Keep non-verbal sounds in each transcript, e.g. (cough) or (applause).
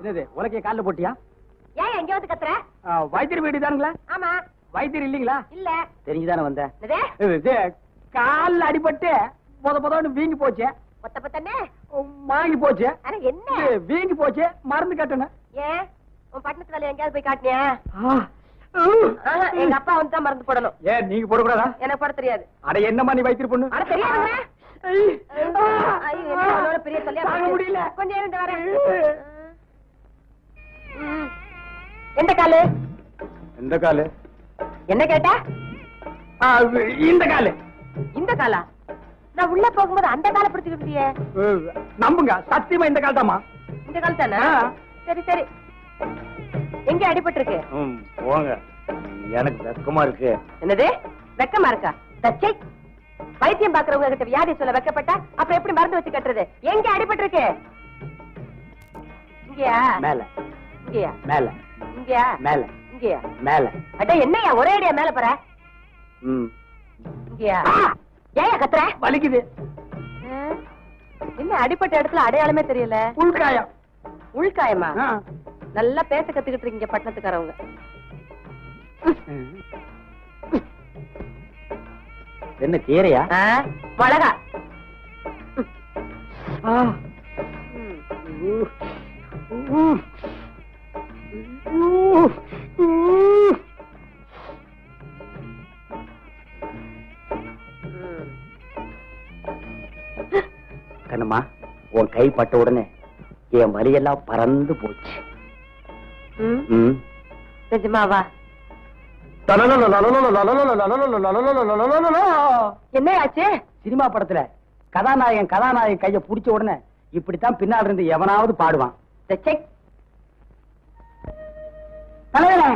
என்னது உலக்கைய கால்ல போட்டியா? ஏன் எங்க வந்து கத்துற? வைத்தியர் வீடு தானுங்களா? ஆமா. வைத்தியர் இல்லீங்களா? இல்ல. தெரிஞ்சுதானே வந்தேன். கால்ல அடிபட்டு முத முதன்னு வீங்கி போச்சு. பத்தனே வாங்கி போச்சு. என்ன? வீங்கி போச்சு. மருந்து கட்டணும் ஏன்? உன் பட்டணத்து வேலை எங்கேயாவது போய் காட்டினியா? எங்க அப்பா வந்து தான் மறந்து போடணும். ஏன் நீங்க போடக்கூடாதா? எனக்கு போட தெரியாது. அட என்னம்மா நீ வைத்தியர் பொண்ணு? அட தெரியாதுங்க. ஐய். ஐயோ, என்ன அவளோட பெரிய தொல்லையா தாங்க போச்சு. முடியல. கொஞ்சம் இருந்து வரேன். ம். எந்த காலு? எந்த காலு? என்ன கேட்டா? ஆ, இந்த காலு. இந்த காலா? நான் உள்ள போகும்போது அந்த காலை பிடிச்சுக்கிட்டியே நம்புங்க. சத்தியமா இந்த கால் தாமா இந்த கால் தானே? ஆ. சரி சரி. எங்க அடிபட்டு இருக்கு போங்க. எனக்கு வெக்கமா இருக்கு. என்னது? வெக்கமா இருக்கா? தச்சை? வைத்தியம் பாக்குறவங்க கிட்ட வியாதி சொல்ல வெக்கப்பட்டா அப்புறம் எப்படி மருந்து வச்சு கட்டுறது? எங்க அடிபட்டு இருக்கு இங்கயா? மேல. இங்கயா? மேல. இங்கயா? மேல. இங்கயா? மேல. அட என்னையா? ஒரே அடியா மேல போற? இங்கயா? ஏயா கத்துற? வலிக்குது? என்ன அடிப்பட்ட இடத்துல அடையாளமே தெரியல? உள்காயம். உள்காயமா. நல்லா பேச கத்துக்கிட்டு இருக்கீங்க பட்டணத்துக்காரவங்க. என்ன கீரையா? மிளகா. கண்ணம்மா உன் கை பட்ட உடனே என் வலியெல்லாம் பறந்து போச்சு. நிஜமாவா? என்ன ஆச்சு சினிமா படத்துல கதாநாயகன் கதாநாயகன் கைய புடிச்ச உடனே இப்படித்தான் பின்னால் இருந்து எவனாவது பாடுவான் தச்சை தலைவரே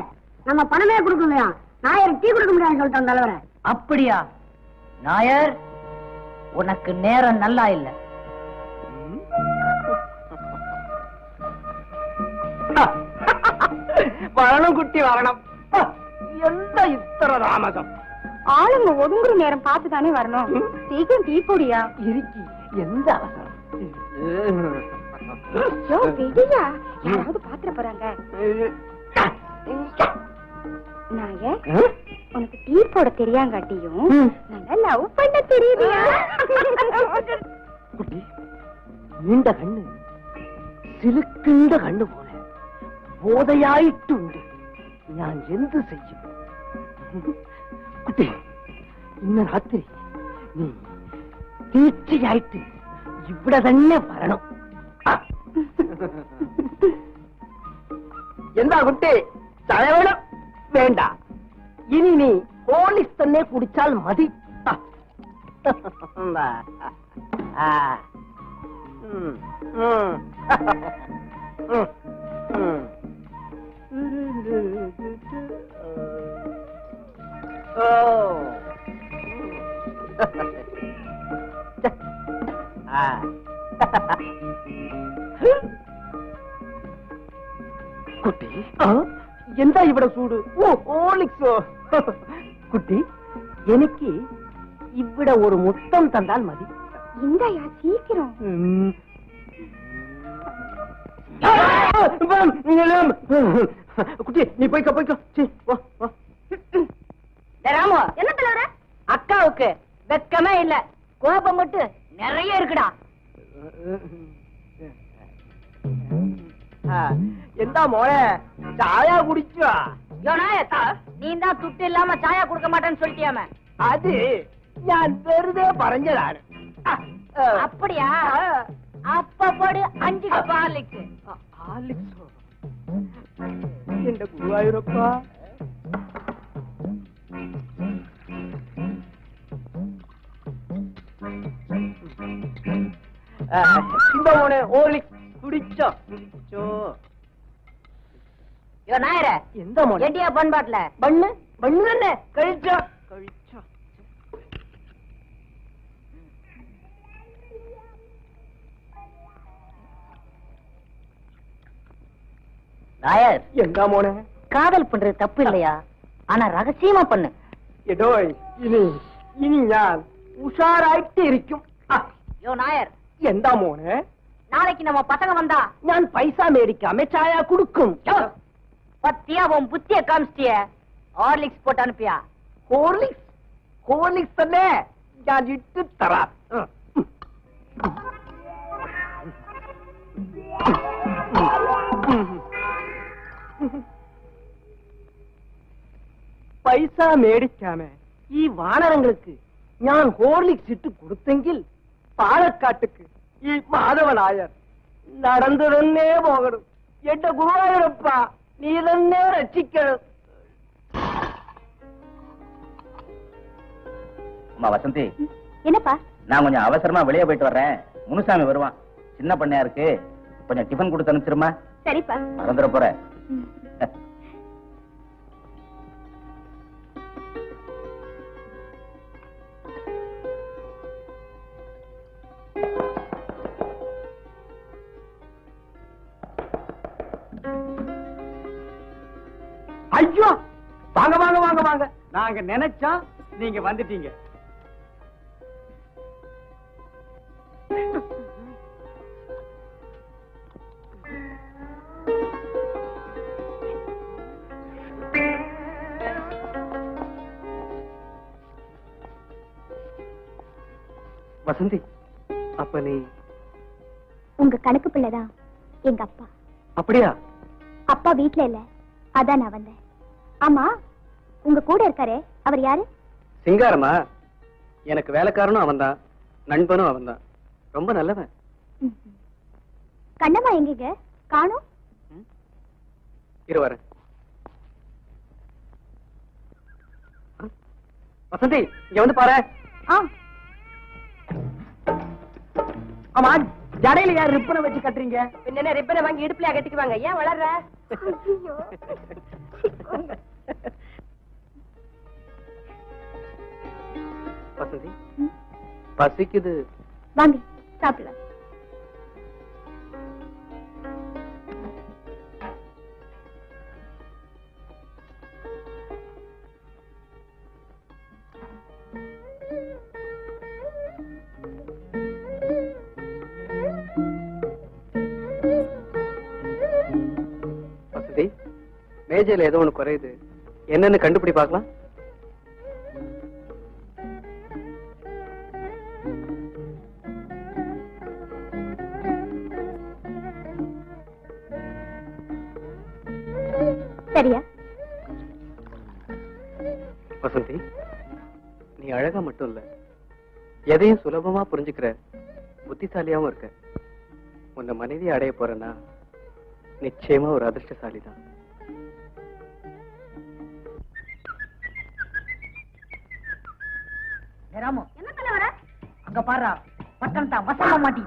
நம்ம பணமே கொடுக்கலையா நாயர் டீ கொடுக்க முடியாது சொல்லிட்டோம் தலைவரே அப்படியா நாயர் உனக்கு நேரம் நல்லா இல்ல வரணும் குட்டி வரணும் எந்த இத்தர ராமகம்? ஆளுங்க ஒதுங்குற நேரம் பார்த்துதானே வரணும். சீக்கிரம் டீ பொடியா? இருக்கி எந்த அவசரம்? யாராவது பாத்திர போறாங்க. நாயே உனக்கு டீ போட தெரியாங்காட்டியும் நல்லா லவ் பண்ண தெரியுதியா? குட்டி நீண்ட கண்ணு சிலுக்குண்ட கண்ணு போல போதையாயிட்டு உண்டு. ഞാൻ എന്ത് ചെയ്യും കുട്ടി ഇന്ന് രാത്രി നീ തീർച്ചയായിട്ട് ഇവിടെ തന്നെ വരണം ആ. എന്താ കുട്ടി ചായ വേണം വേണ്ട ഇനി നീ ഹോളിക്സ് തന്നെ കുടിച്ചാൽ മതി ആ. എന്താ? ആ. ഉം. ഉം. ഉം. ഉം. ഓ. ആ. കുട്ടി എന്താ ഇവിടെ ചൂട് ഓ ഓളിക്സോ കുട്ടി എനിക്ക് ഇവിടെ ഒരു മുത്തം തന്നാൽ മതി இந்தாயா சீக்கிரம் ഉം. குட்டி நீ போய்க்க போய்க்கோ. சீ வா வா. ராமு என்ன தலைவர அக்காவுக்கு வெக்கமே இல்ல. கோபம் மட்டும் நிறைய இருக்குடா. எந்த மோள? சாயா குடிச்சா நீ தான் துட்டு இல்லாம சாயா குடுக்க மாட்டேன்னு சொல்லிட்டியாம. அது நான் பெருதே பறஞ்சதாரு அப்படியா? அப்ப போடு அஞ்சு ஹார்லிக்ஸ் ஹார்லிக்ஸ் இந்த குருவாயூரப்பா இந்த உனே ஓலி குடிச்சோ யோ இவன் நாயர எந்த மோன் எட்டியா பண்பாட்டுல பண்ணு பண்ணு கழிச்சோ நாயர். எங்க மோனே? காதல் பண்றது தப்பு இல்லையா ஆனா ரகசியமா பண்ணு. ஏதோ இனி இனி நான் உஷாராயிட்டு இருக்கும். யோ நாயர். எந்த மோனே? நாளைக்கு நம்ம பசங்க வந்தா. நான் பைசா மேடிக்காம சாயா குடுக்கும். பத்தியா உன் புத்திய காமிச்சிட்டிய? ஹார்லிக்ஸ் போட்டு அனுப்பியா? ஹோர்லிக்ஸ்? ஹோர்லிக்ஸ் தானே? நான் இட்டு தரா പൈസ മേടിക്കാമേ ഈ വാനരങ്ങൾക്ക് ഞാൻ ഹോർലിക്സ് ഇട്ട് കൊടുത്തെങ്കിൽ പാലക്കാട്ടുക്ക് ഈ മാധവനായർ നടന്നു തന്നെ പോകണം എന്റെ ഗുരുവായൂരപ്പ നീ തന്നെ രക്ഷിക്കണം அம்மா வசந்தி என்னப்பா நான் கொஞ்சம் அவசரமா வெளியே போயிட்டு வர்றேன் முனுசாமி வருவான் சின்ன பண்ணையா இருக்கு கொஞ்சம் டிஃபன் கொடுத்து அனுப்பிச்சிருமா சரிப்பா மறந்துட போற ஐயோ! வாங்க வாங்க வாங்க வாங்க. நாங்க நினைச்சோம் நீங்க வந்துட்டீங்க. வசந்தி அப்ப நீ உங்க கணக்கு பிள்ளைதான் எங்க அப்பா. அப்படியா? அப்பா வீட்ல இல்ல அதான் நான் வந்தேன். ஆமா உங்க கூட இருக்காரே அவர் யாரு? சிங்காரமா? எனக்கு வேலைக்காரனும் அவன்தான் நண்பனும் அவன்தான். ரொம்ப நல்லவன். கண்ணம்மா எங்கீங்க? காணும். இரு வரேன். வசந்தி இங்க வந்து பாரு. ஆமா. ஜடையில யார் ரிப்பனை வச்சு கட்டுறீங்க? பின்ன ரிப்பனை வாங்கி இடுப்புல கட்டிக்குவாங்க ஏன் வளர்ற? வசந்தி பசிக்குது. வாங்க சாப்பிடலாம். மேஜையில ஏதோ ஒண்ணு குறையுது. என்னன்னு கண்டுபிடி பார்க்கலாம். சரியா? வசந்தி நீ அழகா மட்டும் இல்ல எதையும் சுலபமா புரிஞ்சுக்கிற புத்திசாலியாவும் இருக்க. உன்னை மனைவி அடைய போறேன்னா நிச்சயமா ஒரு அதிர்ஷ்டசாலி தான் ராமு. என்ன சொல்ல வர அங்க பாரு பட்டம் தான் வசமா மாட்டி.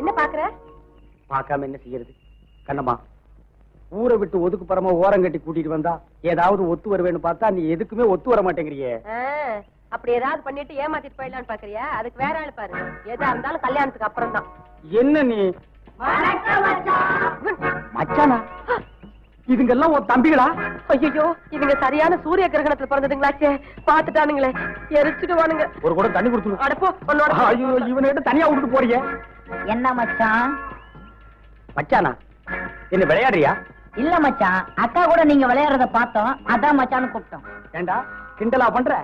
என்ன பாக்குற? பார்க்காம என்ன செய்யறது? கண்ணம்மா ஊரை விட்டு ஒதுக்குப்புறமா ஓரம் கட்டி கூட்டிட்டு வந்தா ஏதாவது ஒத்து வருவேன்னு பார்த்தா நீ எதுக்குமே ஒத்து வர மாட்டேங்கிறியே. அப்படி ஏதாவது பண்ணிட்டு ஏமாத்திட்டு போயிடலாம்னு பாக்குறியா? அதுக்கு வேற ஆள் பாரு. எதா இருந்தாலும் கல்யாணத்துக்கு அப்புறம் தான் என்ன நீ? மச்சானா. இதுங்கெல்லாம் உன் தம்பிகளா? ஐயோ இவங்க சரியான சூரிய கிரகணத்துல பிறந்ததுங்களாச்சே. பாத்துட்டானுங்களே எரிச்சுடுவானுங்க. ஒரு கூட தண்ணி கொடுத்து அடப்போ உன்னோட ஐயோ இவனை தனியா விட்டுட்டு போறியே. என்ன மச்சான்? மச்சானா? என்ன விளையாடுறியா? இல்ல மச்சான் அக்கா கூட நீங்க விளையாடுறத பார்த்தோம். அதான் மச்சான்னு கூப்பிட்டோம். ஏண்டா கிண்டலா பண்ற?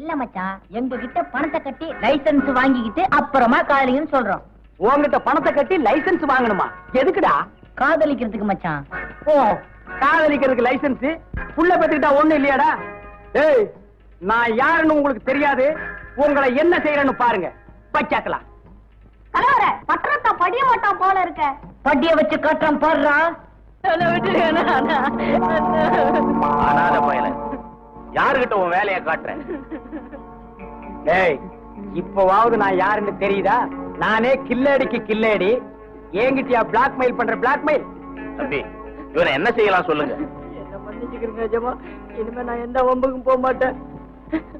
இல்ல மச்சான் எங்க கிட்ட பணத்தை கட்டி லைசென்ஸ் வாங்கிக்கிட்டு அப்புறமா காதலிங்கன்னு சொல்றோம். உன்கிட்ட பணத்தை கட்டி லைசென்ஸ் வாங்கணுமா? எதுக்குடா? காதலிக்கிறதுக்கு மச்சான். ஓ காதலிக்கிறதுக்கு லைசென்ஸ் புள்ள பெத்துக்கிட்டா ஒண்ணு இல்லையாடா? ஏய் நான் யாருன்னு உங்களுக்கு தெரியாது. உங்களை என்ன செய்யறேன்னு பாருங்க. பச்சாக்கலாம் கலவர பட்டணத்தை படிய மாட்டான் போல இருக்க. படிய வச்சு காட்டுறான் பாடுறா அனாத பயல. யாருகிட்ட உன் வேலையை காட்டுறேன்? ஏய் இப்பவாவது நான் யாருன்னு தெரியுதா? நானே கில்லடிக்கு கில்லடி என்கிட்டயா பிளாக்மெயில் பண்ற பிளாக்மெயில் தம்பி இவனை என்ன செய்யலாம் சொல்லுங்க. இனிமே நான் எந்த போக மாட்டேன்.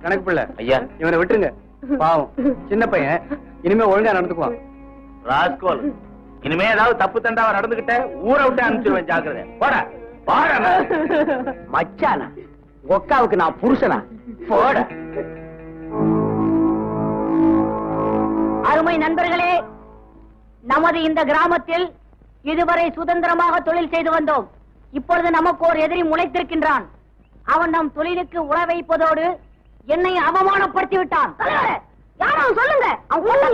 கணக்கு பிள்ளை. ஐயா. இவனை விட்டுருங்க. பாவம். சின்ன பையன். இனிமே ஒழுங்கா நடந்துக்குவான். ராஸ்கோல் இனிமே ஏதாவது தப்பு தண்டாவா நடந்துகிட்ட ஊரை விட்டு அனுப்பிச்சிருவேன் ஜாக்கிரதை. போட. போட மச்சானா ஒக்காவுக்கு நான் புருஷனா? போட. அருமை நண்பர்களே நமது இந்த கிராமத்தில் இதுவரை சுதந்திரமாக தொழில் செய்து வந்தோம். இப்பொழுது நமக்கு ஒரு எதிரி முளைத்திருக்கின்றான். அவன் நம் தொழிலுக்கு உற வைப்பதோடு என்னை அவமானப்படுத்தி விட்டான். சொல்லுங்க.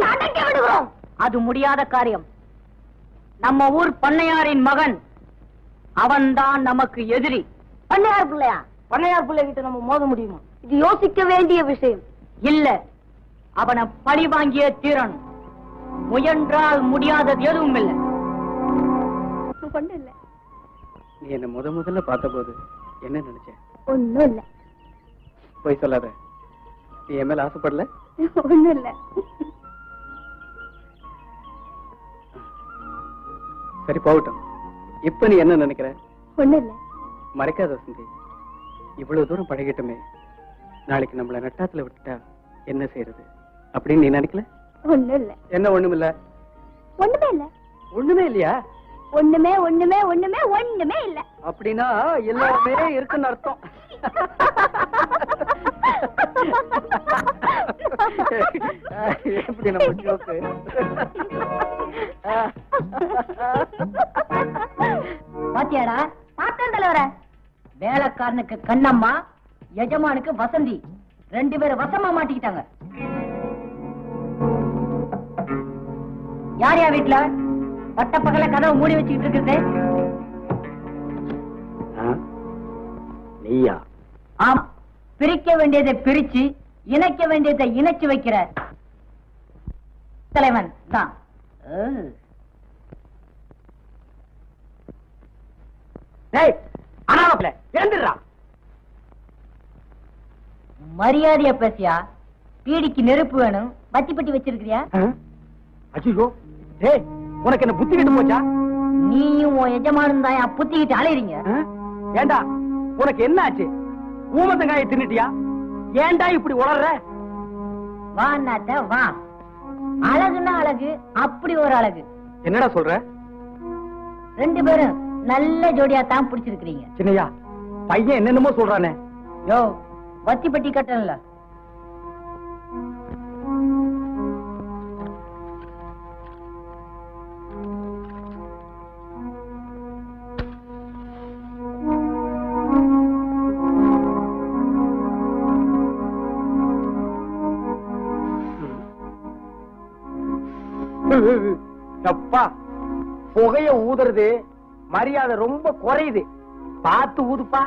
அடக்கி விடுகிறோம். அது முடியாத காரியம். நம்ம ஊர் பண்ணையாரின் மகன். அவன்தான் நமக்கு எதிரி. பண்ணையார் பிள்ளையா? பண்ணையார் பிள்ளை கிட்ட நம்ம மோத முடியுமா? இது யோசிக்க வேண்டிய விஷயம். இல்ல. அவனை பழி வாங்கிய தீரணும் முயன்றால் முடியாதது எதுவும் இல்லை ஒண்ணும் இல்ல. நீ என்ன முத முதல்ல பார்த்தபோது என்ன நினைச்ச? ஒண்ணும் இல்ல. போய் சொல்லாத. நீ என் மேல ஆசைப்படல? ஒண்ணும் இல்ல. சரி போகட்டும். இப்ப நீ என்ன நினைக்கிற? ஒண்ணும் இல்ல. மறைக்காத வசந்தி. இவ்வளவு தூரம் பழகிட்டோமே. நாளைக்கு நம்மள நட்டாத்துல விட்டுட்டா என்ன செய்யறது அப்படின்னு நீ நினைக்கல? ஒண்ணும் இல்ல. என்ன ஒண்ணுமில்ல? ஒண்ணுமே இல்ல. ஒண்ணுமே இல்லையா? ஒண்ணுமே ஒண்ணுமே ஒண்ணுமே ஒண்ணுமே இல்ல. அப்படின்னா எல்லாமே இருக்குன்னு அர்த்தம். எப்படி நம்ம ஜோக்கு? பாத்தியாடா பார்த்தேன் தலைவர. வேலைக்காரனுக்கு கண்ணம்மா எஜமானுக்கு வசந்தி. ரெண்டு பேரும் வசமா மாட்டிக்கிட்டாங்க. யார் யா வீட்டுல பட்ட பகல கதவை மூடி வச்சுக்கிட்டு இருக்குது நீயா? ஆமா. பிரிக்க வேண்டியதை பிரிச்சு இணைக்க வேண்டியதை இணைச்சு வைக்கிற தலைவன் தான் மரியாதையா பேசியா? பீடிக்கு நெருப்பு வேணும். பத்தி பட்டி வச்சிருக்கிறியா அஜியோ டேய் உனக்கு என்ன புத்தி கிட்டு போச்சா? நீயும் உன் எஜமானும் தான் புத்திக்கிட்டு அலையறீங்க? ஏண்டா உனக்கு என்ன ஆச்சு? ஊமத்தங்காய தின்னுட்டியா? ஏண்டா இப்படி உளர்ற? வா அண்ணாத்த வா. அழகுன்னா அழகு அப்படி ஒரு அழகு. என்னடா சொல்ற? ரெண்டு பேரும் நல்ல ஜோடியா தான் பிடிச்சிருக்கிறீங்க. சின்னையா பையன் என்னென்னமோ சொல்றானே. யோ வத்தி பட்டி கட்டல அப்பா புகைய ஊதுறது மரியாதை ரொம்ப குறையுது. பார்த்து ஊதுப்பா.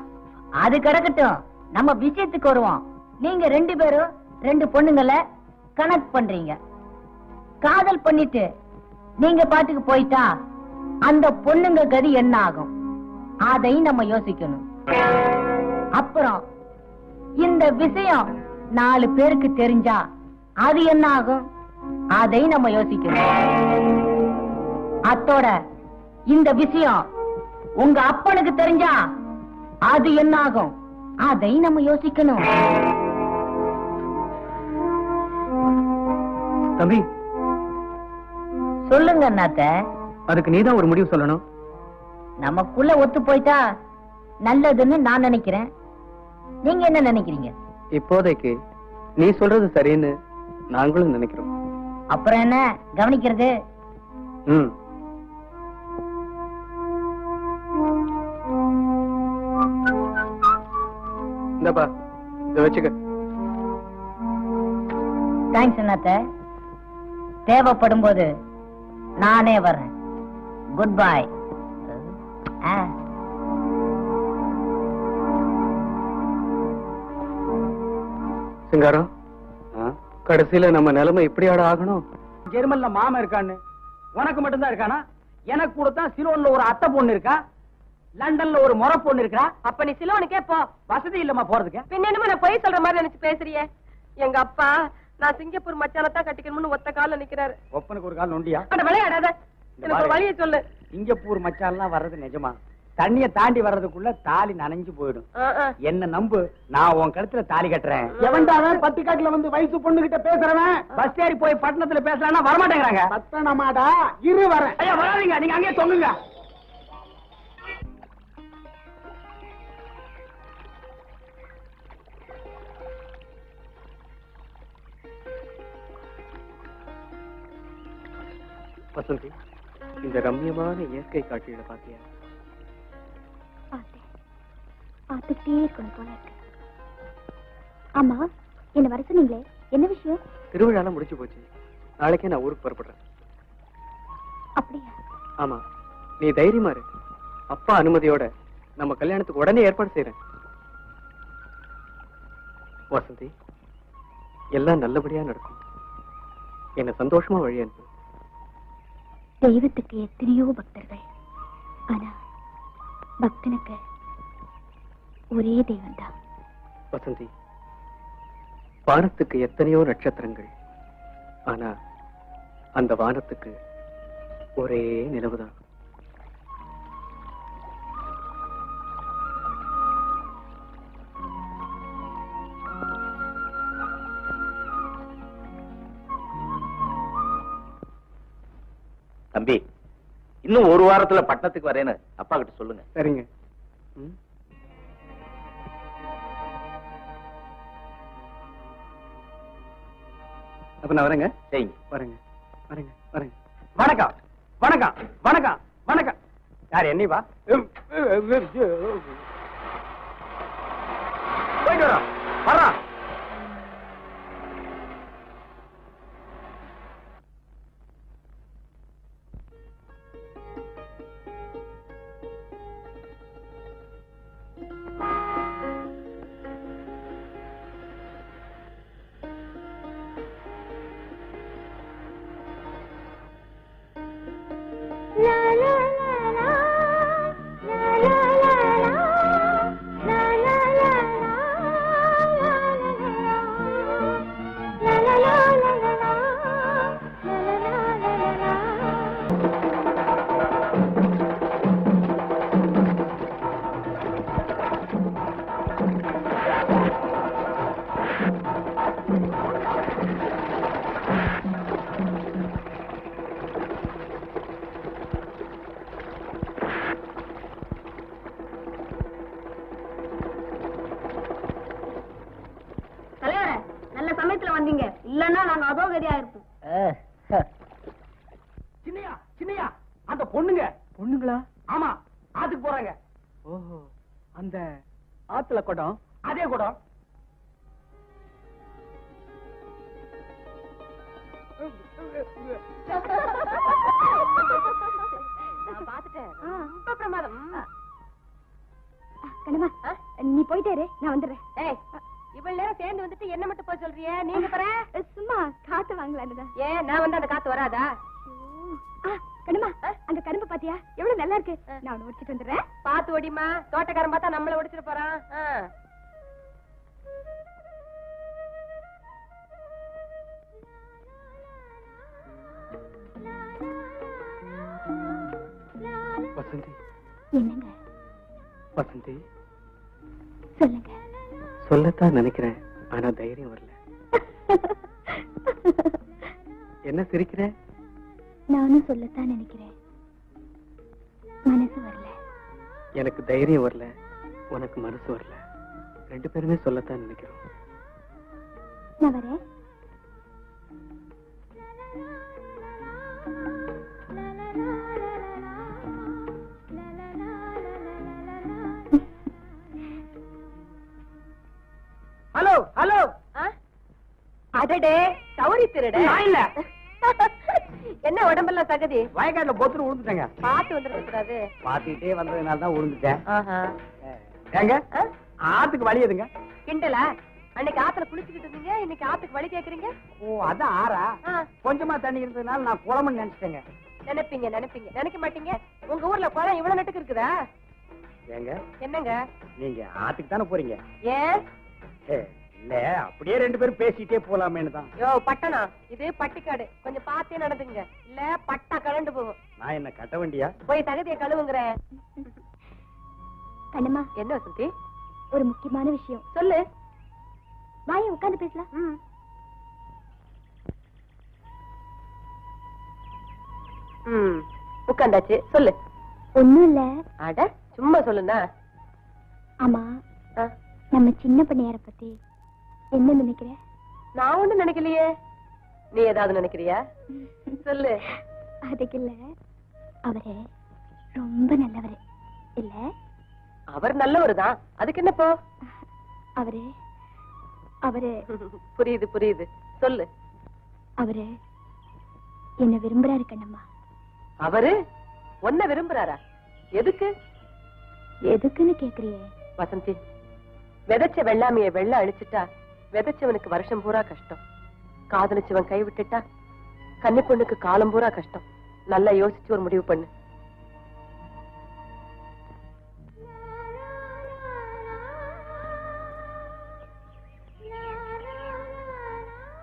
அது கிடக்கட்டும். நம்ம விஷயத்துக்கு வருவோம். நீங்க ரெண்டு பேரும் ரெண்டு பொண்ணுங்கள கனெக்ட் பண்றீங்க. காதல் பண்ணிட்டு நீங்க பாட்டுக்கு போயிட்டா அந்த பொண்ணுங்க கதி என்ன ஆகும்? அதை நம்ம யோசிக்கணும். அப்புறம் இந்த விஷயம் நாலு பேருக்கு தெரிஞ்சா அது என்ன ஆகும்? அதை நம்ம யோசிக்கணும். அத்தோட இந்த விஷயம் உங்க அப்பனுக்கு தெரிஞ்சா அது என்ன ஆகும் அதை நம்ம யோசிக்கணும். தம்பி. சொல்லுங்க அண்ணாத்த. அதுக்கு நீதான் ஒரு முடிவு சொல்லணும். நமக்குள்ள ஒத்து போயிட்டா நல்லதுன்னு நான் நினைக்கிறேன். நீங்க என்ன நினைக்கிறீங்க? இப்போதைக்கு நீ சொல்றது சரின்னு நாங்களும் நினைக்கிறோம். அப்புறம் என்ன? கவனிக்கிறது? ம். இந்தப்பா இத வச்சுக்க. தேங்க்ஸ் அண்ணாத்த. தேவைப்படும் போது நானே வர்றேன். குட் பை சிங்காரம் கடைசியில நம்ம நிலைமை இப்படியாட ஆகணும்? ஜெர்மன்ல மாமன் இருக்கான்னு உனக்கு மட்டும்தான் இருக்கானா? எனக்கு கூட தான் சிலோன்ல ஒரு அத்தை பொண்ணு இருக்கா? லண்டன்ல ஒரு முறை பொண்ணு இருக்கா அப்ப நீ சிலோனுக்கே போ. வசதி இல்லம்மா போறதுக்கு. பின்ன என்னமோ நான் பொய் சொல்ற மாதிரி நினைச்சு பேசுறியே எங்க அப்பா நான் சிங்கப்பூர் மச்சானத்தான் கட்டிக்கணும்னு ஒத்த கால்ல நிக்கிறாரு. ஒப்பனுக்கு ஒரு கால் நொண்டியா? அட விளையாடாத. எனக்கு ஒரு வழியை சொல்லு. சிங்கப்பூர் மச்சான்லாம் வர்றது நிஜமா? தண்ணிய தாண்டி வர்றதுக்குள்ள தாலி நனைஞ்சு போயிடும். என்ன நம்பு? நான் உன் கழுத்துல தாலி கட்டுறேன். எவன்டாவன் பத்து காட்டுல வந்து வயசு பொண்ணு கிட்ட பேசுறவன் பஸ் ஏறி போய் பட்டணத்துல பேசலாம்னா வரமாட்டேங்கிறாங்க. பத்தனமாடா இரு வரேன். ஐயா வராதீங்க. நீங்க அங்கேயே சொல்லுங்க வசந்தி இந்த ரம்யமான இயற்கை காட்சிகளை பாத்தியா பார்த்துக்கிட்டே இருக்கணும் போல இருக்கு. ஆமா என்ன வர சொன்னீங்களே என்ன விஷயம்? திருவிழாலாம் முடிச்சு போச்சு. நாளைக்கே நான் ஊருக்கு புறப்படுறேன். அப்படியா? ஆமா நீ தைரியமா இரு. அப்பா அனுமதியோட நம்ம கல்யாணத்துக்கு உடனே ஏற்பாடு செய்யறேன் வசந்தி எல்லாம் நல்லபடியா நடக்கும். என்ன சந்தோஷமா வழி அனுப்பு தெய்வத்துக்கு எத்தனையோ பக்தர்கள் ஆனா பக்தனுக்கு ஒரே தெய்வம்தான் வசந்தி வானத்துக்கு எத்தனையோ நட்சத்திரங்கள் ஆனா அந்த வானத்துக்கு ஒரே நிலவுதான் தம்பி இன்னும் ஒரு வாரத்துல பட்டணத்துக்கு வரேன்னு அப்பா கிட்ட சொல்லுங்க. சரிங்க. அப்ப நான் வரேங்க. சரிங்க. வரேங்க. வரேங்க. வரேங்க. வணக்கம். வணக்கம். வணக்கம். வணக்கம். யார் என்னைவா போயிட்டு வரோம். வர்றோம் அந்த பொண்ணுங்க. பொண்ணுங்களா? ஆமா ஆத்துக்கு போறாங்க. ஓஹோ. அந்த ஆத்துல குடம் அதே கூட நான் பாத்துட்டேன் ரொம்ப பிரமாதம். ம். கண்ணம்மா நீ போயிட்டே நான் வந்துடுறேன். இவ்வளவு நேரம் சேர்ந்து வந்துட்டு என்ன மட்டும் போய் சொல்றியே? நீங்க சும்மா காத்து வாங்கலான்னு ஏன் நான் வந்து அந்த காத்து வராதா? கண்ணம்மா அங்க கரும்பு பாத்தியா? எவ்வளவு நல்லா இருக்கு. நான் ஒண்ணு உடிச்சிட்டு வந்துடுறேன். பாத்து ஓடிமா தோட்டக்காரன் பார்த்தா நம்மள ஒடிச்சிட்டு போறான். வசந்தி. என்னங்க? வசந்தி. சொல்லுங்க. சொல்லத்தான் நினைக்கிறேன் ஆனா தைரியம் வரல. (laughs) என்ன சிரிக்கிற? நானும் சொல்லத்தான் நினைக்கிறேன். மனசு வரல. எனக்கு தைரியம் வரல. உனக்கு மனசு வரல. ரெண்டு பேருமே சொல்லத்தான் நினைக்கிறோம். நான் வரேன் ஹலோ ஹலோ. ஆ? அடடே சௌரி திருட இல்ல. (laughs) என்ன உடம்பெல்லாம் தகுதி? வயக்காட்டுல பொத்துட்டு விழுந்துட்டேங்க பாத்து வந்துருக்க கூடாது. பாத்துக்கிட்டே வந்ததுனால தான் விழுந்துட்டேன். ஏங்க? ஆத்துக்கு வழி எதுங்க? கிண்டலா? அன்னைக்கு ஆத்துல குளிச்சுக்கிட்டு இருந்தீங்க இன்னைக்கு ஆத்துக்கு வழி கேக்குறீங்க? ஓ அதான் ஆறா? கொஞ்சமா தண்ணி இருந்ததுனால நான் குளம்னு நினைச்சிட்டேங்க. நினைப்பீங்க நினைப்பீங்க. நினைக்க மாட்டீங்க. உங்க ஊர்ல குளம் இவ்வளவு நட்டுக்கு இருக்குதா? ஏங்க என்னங்க? நீங்க ஆத்துக்கு தானே போறீங்க. ஏன்? ஏ, இல்ல அப்படியே ரெண்டு பேரும் பேசிட்டே போலாமேன்னு தான். யோ பட்டணம் இது பட்டிக்காடு. கொஞ்சம் பார்த்தே நடந்துங்க. இல்ல பட்டா கலண்டு போகும். நான் என்ன கட்ட வண்டியா? போய் தகுதியை கழுவுங்கிற. கண்ணம்மா. என்ன வசந்தி? ஒரு முக்கியமான விஷயம். சொல்லு. வாயை உட்கார்ந்து பேசலாம். ம். உட்காந்தாச்சு. சொல்லு. ஒண்ணும் இல்ல. அட சும்மா சொல்லுண்ணா. ஆமா. நம்ம சின்ன பண்ணையார பத்தி என்ன நினைக்கிற நான் ஒண்ணும் நினைக்கலையே. நீ ஏதாவது நினைக்கிறியா? சொல்லு. அதுக்கு இல்ல அவரு ரொம்ப நல்லவரு. இல்ல? அவர் நல்லவர் தான் அதுக்கு என்னப்போ அவரு அவரு (laughs) புரியுது புரியுது. சொல்லு. அவரு என்ன விரும்புறாரு கண்ணம்மா. அவரு உன்ன விரும்புறாரா? எதுக்கு? எதுக்குன்னு கேக்குறியே. வசந்தி விதைச்ச வெள்ளாமைய வெள்ள அழிச்சிட்டா விதைச்சவனுக்கு வருஷம் பூரா கஷ்டம். காதலிச்சவன் கை விட்டுட்டா கன்னி பொண்ணுக்கு காலம் பூரா கஷ்டம். நல்லா யோசிச்சு ஒரு முடிவு பண்ணு.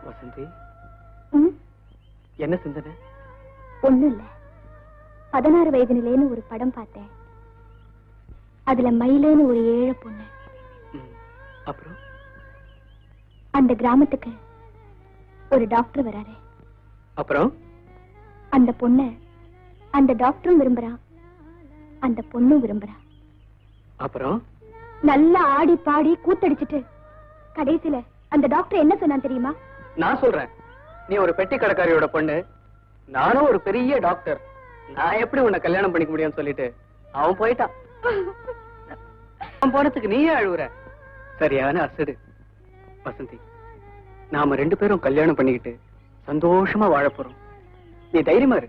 வசந்தி. என்ன சிந்தனை? ஒண்ணும் இல்ல பதினாறு வயது நிலைன்னு ஒரு படம் பார்த்தேன். அதுல மயிலேன்னு ஒரு ஏழை பொண்ணு. அப்புறம்? அந்த கிராமத்துக்கு ஒரு டாக்டர் வராரு. அப்புறம்? அந்த பொண்ண அந்த டாக்டரும் விரும்புறான் அந்த பொண்ணும் விரும்புறா. அப்புறம்? நல்லா ஆடி பாடி கூத்தடிச்சிட்டு கடைசியில அந்த டாக்டர் என்ன சொன்னான் தெரியுமா? நான் சொல்றேன். நீ ஒரு பெட்டி கடைக்காரியோட பொண்ணு. நானும் ஒரு பெரிய டாக்டர். நான் எப்படி உன்னை கல்யாணம் பண்ணிக்க முடியும்னு சொல்லிட்டு அவன் போயிட்டான். அவன் போனதுக்கு நீயே அழுவுற. சரியான அசடு வசந்தி. நாம ரெண்டு பேரும் கல்யாணம் பண்ணிக்கிட்டு சந்தோஷமா வாழ போறோம். நீ தைரியமா இரு.